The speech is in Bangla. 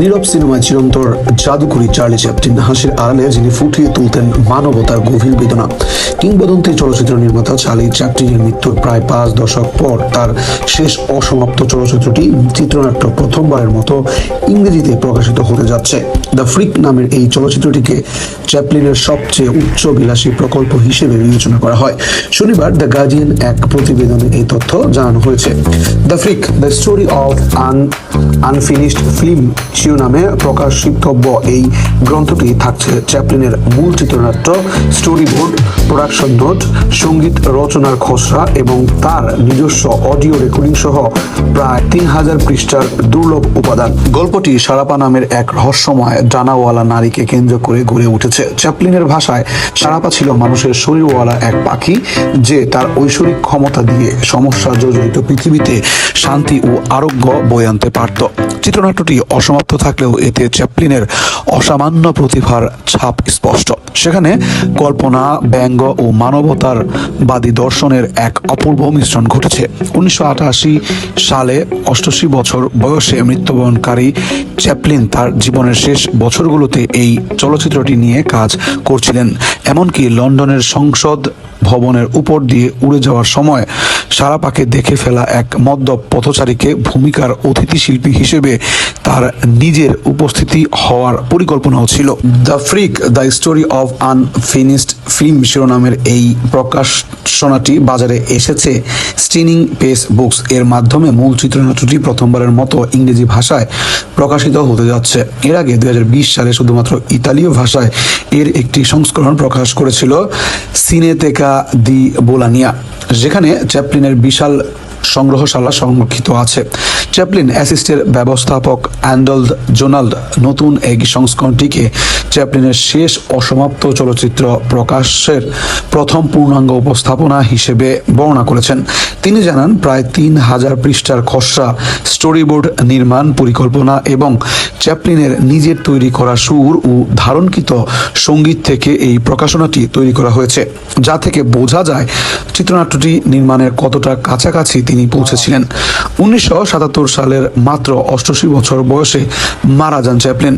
নীরব সিনেমায় চিরন্তর জাদুকরী চার্লি চ্যাপটিন হাসির আড়ালে যিনি ফুটিয়ে তুলতেন মানবতার গভীর বেদনা। কিংবদন্তি চলচ্চিত্র নির্মাতা চার্লি চ্যাপটিনের মৃত্যুর প্রায় পাঁচ দশক পর তার শেষ অসমাপ্ত চলচ্চিত্রটি চিত্রনাট্য প্রথমবারের মতো ইংরেজিতে প্রকাশিত হতে যাচ্ছে। দ্য ফ্রিক নামের এই চলচ্চিত্রটিকে চ্যাপলিনের সবচেয়ে উচ্চ বিলাসী প্রকল্প হিসেবে বিবেচনা করা হয়। শনিবার দ্য গার্ডিয়ান এক প্রতিবেদনে এই তথ্য জানানো হয়েছে। The freak, the story of un unfinished film শিরোনামে প্রকাশিতব্য এই গ্রন্থটি থাকছে চ্যাপলিনের মূল চিত্রনাট্য, স্টোরি বোর্ড, প্রোডাকশন নোট, সংগীত রচনার খসড়া এবং তার নিজস্ব অডিও রেকর্ডিং সহ প্রায় তিন হাজার পৃষ্ঠার দুর্লভ উপাদান। গল্পটি সারাপা নামের এক রহস্যময় ডানাওয়ালা নারীকে কেন্দ্র করে গড়ে উঠেছে। চ্যাপলিনের ভাষায়, সারাপা ছিল মানুষের শরীরওয়ালা এক পাখি যে তার ঐশ্বরিক ক্ষমতা দিয়ে সমস্যা জর্জরিত পৃথিবীতে শান্তি ও আরোগ্য বয়ে আনতে পারত। চিত্রনাট্যটি অসমাপ্ত থাকলেও এতে চ্যাপলিনের অসামান্য প্রতিভার ছাপ স্পষ্ট। সেখানে কল্পনা, ব্যঙ্গ ও মানবতার বাদী দর্শনের এক অপূর্ব মিশ্রণ ঘটেছে। উনিশশো আঠাশি সালে অষ্টআশি বছর বয়সে মৃত্যুবরণকারী চ্যাপলিন তার জীবনের শেষ বছরগুলোতে এই চলচ্চিত্রটি নিয়ে কাজ করছিলেন। এমনকি লন্ডনের সংসদ ভবনের উপর দিয়ে উড়ে যাওয়ার সময় সারাপাকে দেখে ফেলা এক মদ্যপ পথচারীকে ভূমিকার অতিথি শিল্পী হিসেবে তার নিজের উপস্থিতি হওয়ার পরিকল্পনাও ছিল। The freak, the story of unfinished film শিরোনামের এই প্রকাশনাটি বাজারে এসেছে। স্টিনিং পেস বুকস এর মাধ্যমে মূল চিত্রনাট্যটি প্রথমবারের মতো ইংরেজি ভাষায় প্রকাশিত হতে যাচ্ছে। এর আগে দু হাজার বিশ সালে শুধুমাত্র ইতালীয় ভাষায় এর একটি সংস্করণ প্রকাশ করেছিল সিনেতেকা দি বোলানিয়া, যেখানে চ্যাপলিনের বিশাল সংগ্রহশালা সংরক্ষিত আছে। চ্যাপলিন অ্যাসিস্টের ব্যবস্থাপক অ্যান্ডল্ড জোনাল্ড নতুন এই সংস্করণটিকে চ্যাপলিনের শেষ অসমাপ্ত চলচ্চিত্র প্রকাশের প্রথম পূর্ণাঙ্গ উপস্থাপনা হিসেবে বর্ণনা করেছেন। তিনি জানান, প্রায় তিন হাজার পৃষ্ঠার খসড়া, স্টোরিবোর্ড নির্মাণ পরিকল্পনা এবং চ্যাপলিনের নিজের তৈরি করা সুর ও ধারণকৃত সংগীত থেকে এই প্রকাশনাটি তৈরি করা হয়েছে। যা থেকে বোঝা যায় চিত্রনাট্যটি নির্মাণের কতটা কাছাকাছি তিনি পৌঁছেছিলেন। উনিশশো সাতাত্তর সালের মাত্র অষ্টআশি বছর বয়সে মারা যান চ্যাপলিন।